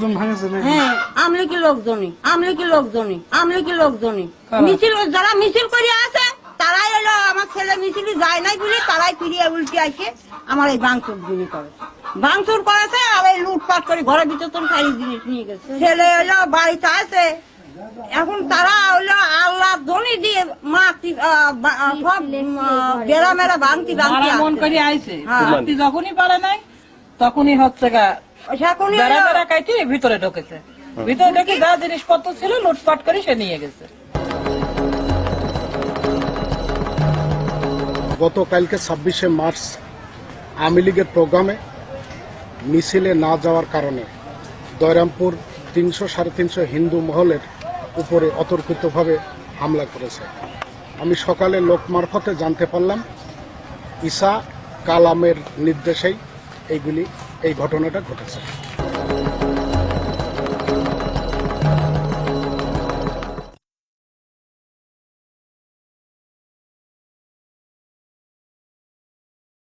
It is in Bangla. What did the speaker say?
দেখেছেন এগুলো? হ্যাঁ আমলিকি লোকজনই আমলিকি লোকজনই আমলিকি লোকজনই। মিছিল যারা মিছিল করে আছে তারাই এলো আমার ছেলে মিছিলে যায় নাই বলে তারাই ফিরিয়ে উল্টে আসে আমার এই বাংচুর করে। করেছে আর এই লুটপাট করে ঘরের ভিতর তো সারি জিনিস নিয়ে গেছে। ছেলে এলো বাড়িতে আছে এখন তারা হলো আল্লাহ ধনী দিয়ে মাটি সব বেড়া মেরা ভাঙতি ভাঙতি মন করে আইছে হ্যাঁ। যখনই পারে নাই তখনই হচ্ছে গা ভিতরে ঢুকেছে। ভিতরে ঢুকে যা জিনিসপত্র ছিল লুটপাট করে সে নিয়ে গেছে। গতকালকে ছাব্বিশে মার্চ আওয়ামী লীগের প্রোগ্রামে মিছিলে না যাওয়ার কারণে দয়রামপুর তিনশো সাড়ে তিনশো হিন্দু মহলের উপরে অতর্কিতভাবে হামলা করেছে। আমি সকালে লোক মারফতে জানতে পারলাম ঈসা কালামের নির্দেশেই এইগুলি এই ঘটনাটা ঘটেছে।